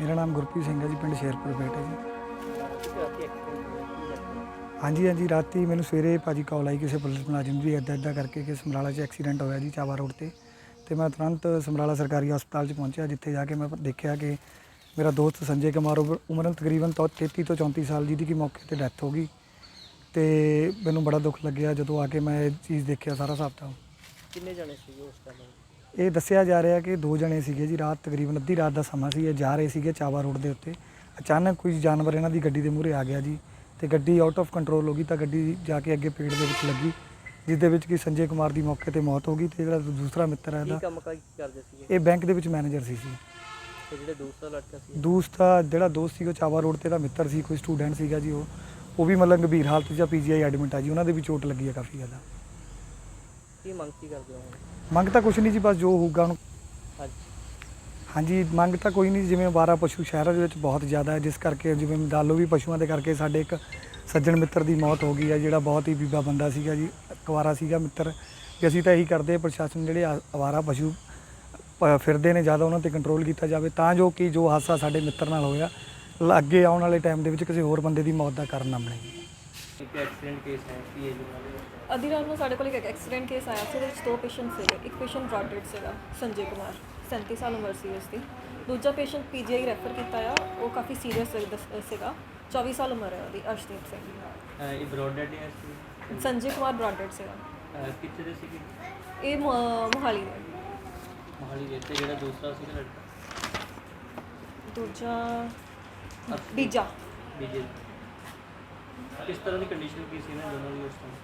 ਮੇਰਾ ਨਾਮ ਗੁਰਪ੍ਰੀਤ ਸਿੰਘ ਹੈ ਜੀ, ਪਿੰਡ ਸ਼ੇਰਪੁਰ ਬੇਟ ਜੀ। ਹਾਂਜੀ ਹਾਂਜੀ, ਰਾਤੀ ਮੈਨੂੰ ਸਵੇਰੇ ਭਾਜੀ ਕਾਲ ਆਈ ਕਿਸੇ ਪੁਲਿਸ ਮੁਲਾਜ਼ਮ ਦੀ ਇੱਦਾਂ ਇੱਦਾਂ ਕਰਕੇ ਕਿ ਸਮਰਾਲਾ 'ਚ ਐਕਸੀਡੈਂਟ ਹੋਇਆ ਜੀ, ਚਾਵਾ ਰੋਡ ਤੇ। ਤੇ ਮੈਂ ਤੁਰੰਤ ਸਮਰਾਲਾ ਸਰਕਾਰੀ ਹਸਪਤਾਲ 'ਚ ਪਹੁੰਚਿਆ, ਜਿੱਥੇ ਜਾ ਕੇ ਮੈਂ ਦੇਖਿਆ ਕਿ ਮੇਰਾ ਦੋਸਤ ਸੰਜੇ ਕੁਮਾਰ ਉਮਰ ਉਮਰ ਤਕਰੀਬਨ ਤੌ- 33 ਤੋਂ 34 ਸਾਲ ਜਿਹਦੀ ਕਿ ਮੌਕੇ ਤੇ ਡੈਥ ਹੋ ਗਈ। ਤੇ ਮੈਨੂੰ ਬੜਾ ਦੁੱਖ ਲੱਗਿਆ ਜਦੋਂ ਆ ਕੇ ਮੈਂ ਇਹ ਚੀਜ਼ ਦੇਖਿਆ ਸਾਰਾ ਹਿਸਾਬ ਤਾਂ ਕਿੰਨੇ ਜਣੇ ਸੀਗੇ ਉਸ ਟਾਈਮ ਇਹ ਦੱਸਿਆ ਜਾ ਰਿਹਾ ਕਿ ਦੋ ਜਣੇ ਸੀਗੇ ਜੀ ਰਾਤ ਤਕਰੀਬਨ ਅੱਧੀ ਰਾਤ ਦਾ ਸਮਾਂ ਸੀ ਇਹ ਜਾ ਰਹੇ ਸੀਗੇ ਚਾਵਾ ਰੋਡ ਦੇ ਉੱਤੇ। ਅਚਾਨਕ ਕੋਈ ਜਾਨਵਰ ਇਹਨਾਂ ਦੀ ਗੱਡੀ ਦੇ ਮੂਹਰੇ ਆ ਗਿਆ ਜੀ ਤੇ ਗੱਡੀ ਆਊਟ ਆਫ ਕੰਟਰੋਲ ਹੋ ਗਈ ਤਾਂ ਗੱਡੀ ਜਾ ਕੇ ਅੱਗੇ ਪੇੜ ਦੇ ਵਿੱਚ ਲੱਗੀ ਜਿਸ ਦੇ ਵਿੱਚ ਕਿ ਸੰਜੇ ਕੁਮਾਰ ਦੀ ਮੌਕੇ ਤੇ ਮੌਤ ਹੋ ਗਈ ਤੇ ਜਿਹੜਾ ਦੂਸਰਾ ਮਿੱਤਰ ਹੈ ਕੀ ਇਹਦਾ। ਕੰਮ ਕਾਜ ਕਰਦੇ ਸੀਗੇ? ਇਹ ਬੈਂਕ ਦੇ ਵਿੱਚ ਮੈਨੇਜਰ ਸੀ ਜੀ ਤੇ ਜਿਹੜੇ ਦੂਸਰਾ ਲੜਕਾ ਸੀ? ਦੂਸਰਾ ਜਿਹੜਾ ਦੋਸਤ ਸੀ ਉਹ ਚਾਵਾ ਰੋਡ ਤੇ ਦਾ ਮਿੱਤਰ ਸੀ ਕੋਈ ਸਟੂਡੈਂਟ ਸੀਗਾ ਜੀ ਉਹ। ਉਹ ਵੀ ਮਤਲਬ ਗੰਭੀਰ ਹਾਲਤ 'ਚ ਜਾਂ ਪੀਜੀਆਈ ਐਡਮਿਟ ਆ ਜੀ ਉਹਨਾਂ ਦੇ ਵੀ ਚੋਟ ਲੱਗੀ ਹੈ ਕਾਫੀ ਜ਼ਿਆਦਾ। ਕੀ ਮੰਗ ਕੀ ਕਰਦੇ ਹੋ? ਮੰਗ ਤਾਂ ਕੁਛ ਨਹੀਂ ਜੀ ਬਸ ਜੋ ਹੋਊਗਾ ਹੁਣ ਹਾਂਜੀ। ਹਾਂਜੀ ਮੰਗ ਤਾਂ ਕੋਈ ਨਹੀਂ ਜਿਵੇਂ ਅਵਾਰਾ ਪਸ਼ੂ ਸ਼ਹਿਰਾਂ ਦੇ ਵਿੱਚ ਬਹੁਤ ਜ਼ਿਆਦਾ ਹੈ ਜਿਸ ਕਰਕੇ ਜਿਵੇਂ ਦਾਲੋ ਵੀ ਪਸ਼ੂਆਂ ਦੇ ਕਰਕੇ ਸਾਡੇ ਇੱਕ ਸੱਜਣ ਮਿੱਤਰ ਦੀ ਮੌਤ ਹੋ ਗਈ ਹੈ ਜਿਹੜਾ ਬਹੁਤ ਹੀ ਬੀਬਾ ਬੰਦਾ ਸੀਗਾ ਜੀ ਅਵਾਰਾ ਸੀਗਾ ਮਿੱਤਰ। ਵੀ ਅਸੀਂ ਤਾਂ ਇਹੀ ਕਰਦੇ ਹਾਂ, ਪ੍ਰਸ਼ਾਸਨ ਜਿਹੜੇ ਆ- ਅਵਾਰਾ ਪਸ਼ੂ ਪ- ਫਿਰਦੇ ਨੇ ਜ਼ਿਆਦਾ ਉਹਨਾਂ ਤੇ ਕੰਟਰੋਲ ਕੀਤਾ ਜਾਵੇ ਤਾਂ ਜੋ ਕਿ ਜੋ ਹਾਦਸਾ ਸਾਡੇ ਮਿੱਤਰ ਨਾਲ ਹੋਇਆ ਲ- ਅੱਗੇ ਆਉਣ ਵਾਲੇ ਟਾਈਮ ਦੇ ਵਿੱਚ ਕਿਸੇ ਹੋਰ ਬੰਦੇ ਦੀ ਮੌਤ ਦਾ ਕਾਰਨ ਨਾ ਬਣੇ। ਇੱਕ ਐਕਸੀਡੈਂਟ ਕੇਸ ਹੈ ਕੀ ਹੈ ਜੀ ਅੱਧੀ ਰਾਤ ਨੂੰ ਸਾਡੇ ਕੋਲ ਇੱਕ ਐਕਸੀਡੈਂਟ ਕੇਸ ਆਇਆ ਸੀ ਉਹਦੇ ਵਿੱਚ ਦੋ ਪੇਸ਼ੈਂਟ ਸੀਗੇ। ਇੱਕ ਪੇਸ਼ੈਂਟ ਬ੍ਰੌਡਡ ਸੀਗਾ ਸੰਜੇ ਕੁਮਾਰ 37 ਸਾਲ ਉਮਰ ਸੀ ਉਸਦੀ। ਦੂਜਾ ਪੇਸ਼ੈਂਟ ਪੀਜੀਆਈ ਰੈਫਰ ਕੀਤਾ ਆ ਉਹ ਕਾਫੀ ਸੀਰੀਅਸ ਸੀਗਾ। 24 ਸਾਲ ਉਮਰ ਹੈ ਉਹਦੀ ਅਰਸ਼ਦੀਪ ਸਿੰਘ ਇਹ ਬ੍ਰੌਡਡ ਹੈ ਸੀ? ਸੰਜੇ ਕੁਮਾਰ ਬ੍ਰੌਡਡ ਸੀਗਾ। ਕਿੱਥੇ ਦੇ ਸੀਗੇ? ਇਹ ਮੋਹਾਲੀ ਦਾ। ਮੋਹਾਲੀ ਦੇ ਤੇ ਜਿਹੜਾ ਦੂਸਰਾ ਸੀਗਾ ਲੜਕਾ? ਦੂਜਾ ਬੀਜਾ। ਬੀਜੇ। ਕਿਸ ਤਰ੍ਹਾਂ ਦੀ ਕੰਡੀਸ਼ਨ ਕੀ ਸੀ ਨਾ ਦੋਨੋਂ ਦੀ ਉਸ ਟਾਈਮ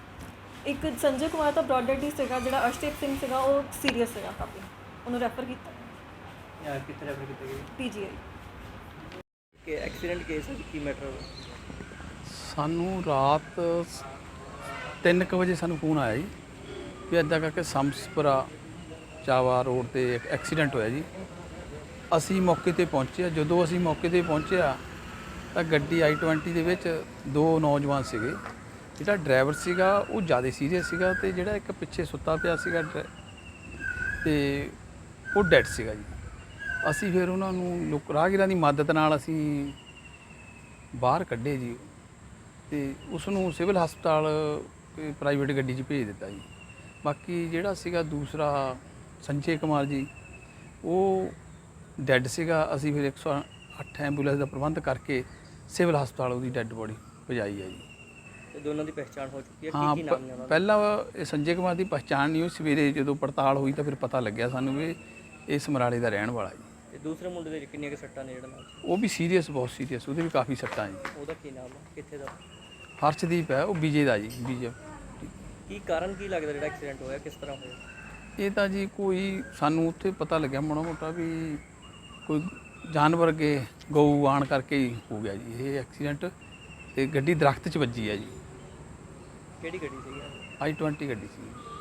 ਇੱਕ ਸੰਜੇ ਕੁਮਾਰ ਤਾਂ ਬ੍ਰੌਡਡ ਹੀ ਸੀਗਾ ਜਿਹੜਾ ਅਰਸ਼ਦੀਪ ਸਿੰਘ ਸੀਗਾ ਉਹ ਸੀਰੀਅਸ ਸੀਗਾ ਕਾਫੀ। ਉਹਨੂੰ ਰੈਫਰ ਕੀਤਾ। ਜਾਂ ਕਿੱਥੇ ਰੈਫਰ ਕੀਤਾ ਗਿਆ? ਪੀਜੀਆਈ ਕਿ ਐਕਸੀਡੈਂਟ ਕੇਸ ਹੈ ਕੀ ਮੈਟਰ ਸਾਨੂੰ ਰਾਤ 3:00 ਵਜੇ ਸਾਨੂੰ ਫੋਨ ਆਇਆ ਜੀ ਵੀ ਇੱਦਾਂ ਕਰਕੇ ਸੰਸਪਰਾ ਚਾਵਾ ਰੋਡ ਤੇ ਇੱਕ ਐਕਸੀਡੈਂਟ ਹੋਇਆ ਜੀ। ਅਸੀਂ ਮੌਕੇ ਤੇ ਪਹੁੰਚੇ ਜਦੋਂ ਅਸੀਂ ਮੌਕੇ ਤੇ ਪਹੁੰਚਿਆ ਤਾਂ ਗੱਡੀ i20 ਦੇ ਵਿੱਚ ਦੋ ਨੌਜਵਾਨ ਸੀਗੇ। ਜਿਹੜਾ ਡਰਾਈਵਰ ਸੀਗਾ, ਉਹ ਜ਼ਿਆਦਾ ਸੀਰੀਅਸ ਸੀਗਾ ਤੇ ਜਿਹੜਾ ਇੱਕ ਪਿੱਛੇ ਸੁੱਤਾ ਪਿਆ ਸੀਗਾ ਡਰਾ- ਤੇ ਉਹ ਡੈਡ ਸੀਗਾ ਜੀ। ਅਸੀਂ ਫਿਰ ਉਹਨਾਂ ਨੂੰ ਲੋਕ ਰਾਹਗੀਰਾਂ ਦੀ ਮਦਦ ਨਾਲ ਅਸੀਂ ਬਾਹਰ ਕੱਢੇ ਜੀ ਤੇ ਉਸ ਨੂੰ ਸਿਵਲ ਹਸਪਤਾਲ ਪ੍ਰਾਈਵੇਟ ਗੱਡੀ 'ਚ ਭੇਜ ਦਿੱਤਾ ਜੀ। ਬਾਕੀ ਜਿਹੜਾ ਸੀਗਾ ਦੂਸਰਾ ਸੰਜੇ ਕੁਮਾਰ ਜੀ, ਉਹ ਡੈੱਡ ਸੀਗਾ। ਅਸੀਂ ਫਿਰ 108 ਐਂਬੂਲੈਂਸ ਦਾ ਪ੍ਰਬੰਧ ਕਰਕੇ ਸਿਵਲ ਹਸਪਤਾਲ ਉਹਦੀ ਡੈੱਡ ਬੋਡੀ ਪਹੁੰਚਾਈ ਹੈ ਜੀ। ਤੇ ਦੋਨਾਂ ਦੀ ਪਹਿਚਾਣ ਹੋ ਚੁੱਕੀ ਹੈ। ਕੀ ਕੀ ਨਾਮ ਨੇ ਉਹਨਾਂ ਦੇ? ਪਹਿਲਾਂ ਇਹ ਸੰਜੇ ਕੁਮਾਰ ਦੀ ਪਛਾਣ ਨਹੀਂ ਹੋਈ। ਸਵੇਰੇ ਜਦੋਂ ਪੜਤਾਲ ਹੋਈ ਤਾਂ ਫਿਰ ਪਤਾ ਲੱਗਿਆ ਸਾਨੂੰ ਵੀ ਇਹ ਸਮਰਾਲੇ ਦਾ ਰਹਿਣ ਵਾਲਾ ਜੀ। ਤੇ ਦੂਸਰੇ ਮੁੰਡੇ ਦੇ ਕਿੰਨੀਆਂ ਕਿ ਸੱਟਾਂ ਨੇ ਜਿਹੜਾ ਨਾਲ? ਸੀ? ਉਹ ਵੀ ਸੀਰੀਅਸ ਬਹੁਤ ਸੀਰੀਅਸ। ਉਹਦੇ ਵੀ ਕਾਫੀ ਸੱਟਾਂ ਜੀ। ਉਹਦਾ ਕੀ ਨਾਮ ਹੈ ਕਿੱਥੇ ਦਾ? ਹਰਸ਼ਦੀਪ ਹੈ ਉਹ ਬੀਜੇ ਦਾ ਜੀ ਬੀਜੇ। ਕੀ ਕਾਰਨ ਕੀ ਲੱਗਦਾ ਜਿਹੜਾ ਐਕਸੀਡੈਂਟ ਹੋਇਆ? ਕਿਸ ਤਰ੍ਹਾਂ ਹੋਇਆ? ਇਹ ਤਾਂ ਜੀ ਕੋਈ ਸਾਨੂੰ ਉੱਥੇ ਪਤਾ ਲੱਗਿਆ ਮਾੜਾ ਮੋਟਾ ਵੀ ਕੋਈ ਜਾਨਵਰ ਅੱਗੇ ਗਊ ਆਣ ਕਰਕੇ ਹੀ ਹੋ ਗਿਆ ਜੀ। ਇਹ ਐਕਸੀਡੈਂਟ ਤੇ ਗੱਡੀ ਦਰਖਤ 'ਚ ਵੱਜੀ ਹੈ ਜੀ। ਕਿਹੜੀ ਗੱਡੀ ਸੀ i20 ਗੱਡੀ ਸੀ।